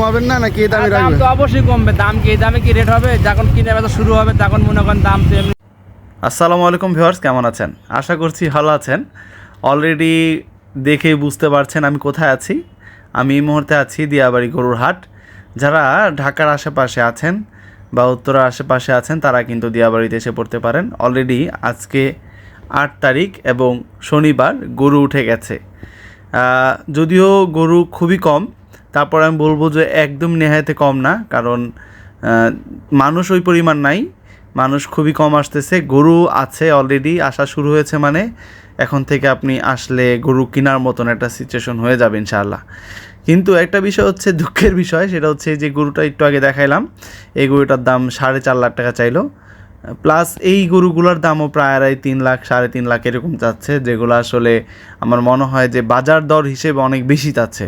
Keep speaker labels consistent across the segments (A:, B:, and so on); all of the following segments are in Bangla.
A: কমাবেন না নাকি এই দামই
B: দাম তো অবশ্যই কমবে। দাম কি দামে কি রেট হবে? যখন কিনে বেচা শুরু হবে তখন মনে করেন দাম তো এমনি
C: আসসালামু আলাইকুম ভিউয়ার্স কেমন আছেন? আশা করছি ভালো আছেন। অলরেডি দেখে বুঝতে পারছেন আমি কোথায় আছি। আমি এই মুহূর্তে আছি দিয়াবাড়ি গরুর হাট। যারা ঢাকার আশেপাশে আছেন বা উত্তরার আশেপাশে আছেন তারা কিন্তু দিয়াবাড়িতে এসে পড়তে পারেন। অলরেডি আজকে আট তারিখ এবং শনিবার গরু উঠে গেছে। যদিও গরু খুবই কম তারপর আমি বলব যে একদম নেহায়তে কম না, কারণ মানুষ ওই পরিমাণ নাই, মানুষ খুবই কম আসতেছে, গরু আছে অলরেডি আসা শুরু হয়েছে মানে এখন থেকে আপনি আসলে গরু কেনার মতন একটা সিচুয়েশন হয়ে যাবে ইনশাআল্লাহ। কিন্তু একটা বিষয় হচ্ছে দুঃখের বিষয়, সেটা হচ্ছে যে গরুটা একটু আগে দেখাইলাম, এই গরুটার দাম সাড়ে চার লাখ টাকা চাইলো, প্লাস এই গরুগুলোর দামও প্রায় আড়াই তিন লাখ, সাড়ে তিন লাখ এরকম যাচ্ছে, যেগুলো আসলে আমার মনে হয় যে বাজার দর হিসেবে অনেক বেশি যাচ্ছে।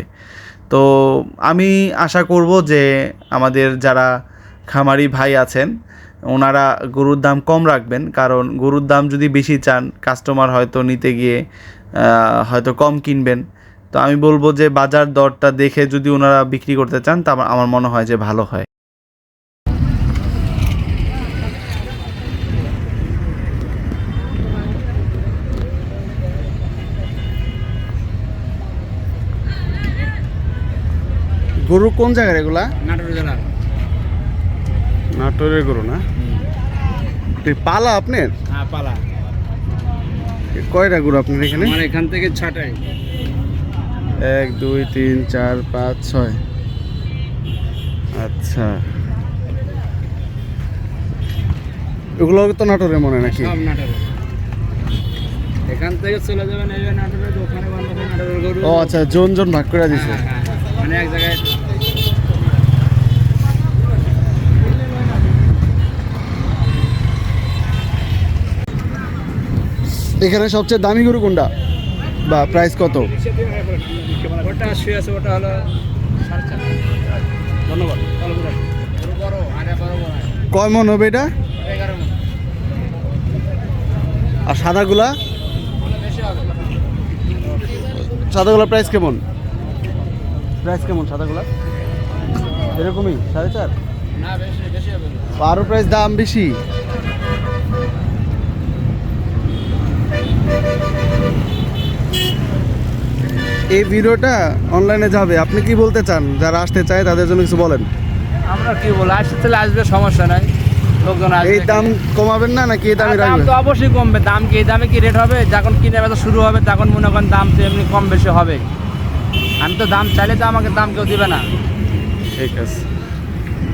C: তো আমি আশা করব যে আমাদের যারা খামারি ভাই আছেন, ওনারা গরুর দাম কম রাখবেন। কারণ গরুর দাম যদি বেশি চান কাস্টমার হয়তো নিতে গিয়ে হয়তো কম কিনবেন। তো আমি বলব যে বাজার দরটা দেখে যদি ওনারা বিক্রি করতে চান, তা আমার- মনে হয় যে ভালো হয়।
A: গরু কোন জায়গার এগুলা?
B: নাটোর জেলার
A: নাটোরের গরু না? পালা আপনার?
B: হ্যাঁ পালা।
A: কয়টা গরু আপনার এখানে?
B: আমার এখান থেকে ছটাই
A: এক দুই তিন চার পাঁচ ছয়। আচ্ছা। এগুলো তো নাটোরের মনে নাকি?
B: সব নাটোরে এখান থেকে চলে যাবেন এই যে দোকানে বন্ধ করে নাটোরের গরু।
A: ও আচ্ছা জন জন ভাগ করে দিছে।
B: হ্যাঁ, হ্যাঁ। মানে এক জায়গায়
A: এখানে সবচেয়ে দামি গরু কোনটা? বা প্রাইস কত?
B: ওটা শুয়ে আছে ওটা হলো সাড়ে চার ধন্যবাদ। ভালো করে গরু বড় আরে বড় বড়
A: কয় মন হবে এটা? আর সাদাগুলা?
B: বেশি হবে।
A: সাদাগুলা প্রাইস কেমন? প্রাইস কেমন সাদাগুলা? এরকমই সাড়ে চার?
B: না বেশি বেশি হবে।
A: আরও প্রাইস দাম বেশি? এই ভিডিওটা অনলাইনে যাবে। আপনি কি বলতে চান? যারা আসতে চায় তাদের জন্য কিছু বলেন।
B: আমরা কি বলব? আসতে চলে আসবে সমস্যা নাই। লোকজন আসবে
A: এই দাম কমাবেন না নাকি এই
B: দামে দাম
A: রাখবেন?
B: তো অবশ্যই কমবে। দাম কি এই দামে কি রেট হবে? যখন কিনে বেচা শুরু হবে তখন মনে করেন দাম তো এমনি কম বেশি হবে। আমি তো দাম চাইলে তো আমাকে দাম কেউ দিবে না।
A: ঠিক আছে।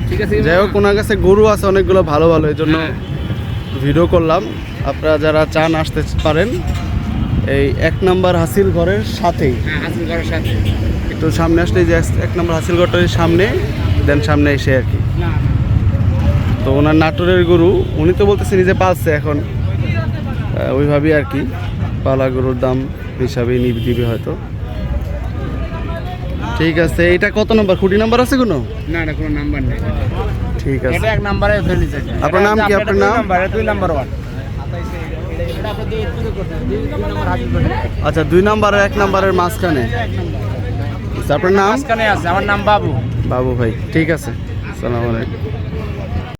B: ঠিক আছে
A: যাই হোক ওনার কাছে গরু আছে অনেকগুলো ভালো ভালো। এই জন্য
B: হ্যাঁ।
A: ভিডিও করলাম। আপনারা যারা চান আসতে পারেন। এই এক নাম্বার হাসিল ঘরের সাথেই।
B: হ্যাঁ সাথে।
A: একটু সামনে আসলে যে এক নম্বর হাসিল ঘরটার সামনে দেন সামনে এসে আর কি। তো ওনার নাটোরের গরু উনি তো বলতেছে নিজে পালছে এখন। ওইভাবেই আর কি পালা গরুর দাম হিসাবে নিবি দিবে হয়তো। ঠিক আছে এটা কত নম্বর? খুঁটি নাম্বার আছে কোনো?
B: না না কোনো নাম্বার নেই।
A: ঠিক আছে।
B: এটা এক নাম্বারে ফেলি যাচ্ছে
A: আপনার নাম কি? আপনার নাম?
B: নাম্বার দুই নাম্বার ওয়ান
A: আচ্ছা দুই নাম্বার আর এক নাম্বারের মাঝখানে। আপনার নাম?
B: মাঝখানে আছে আমার নাম বাবু।
A: বাবু ভাই ঠিক আছে। সালাম আলাইকুম।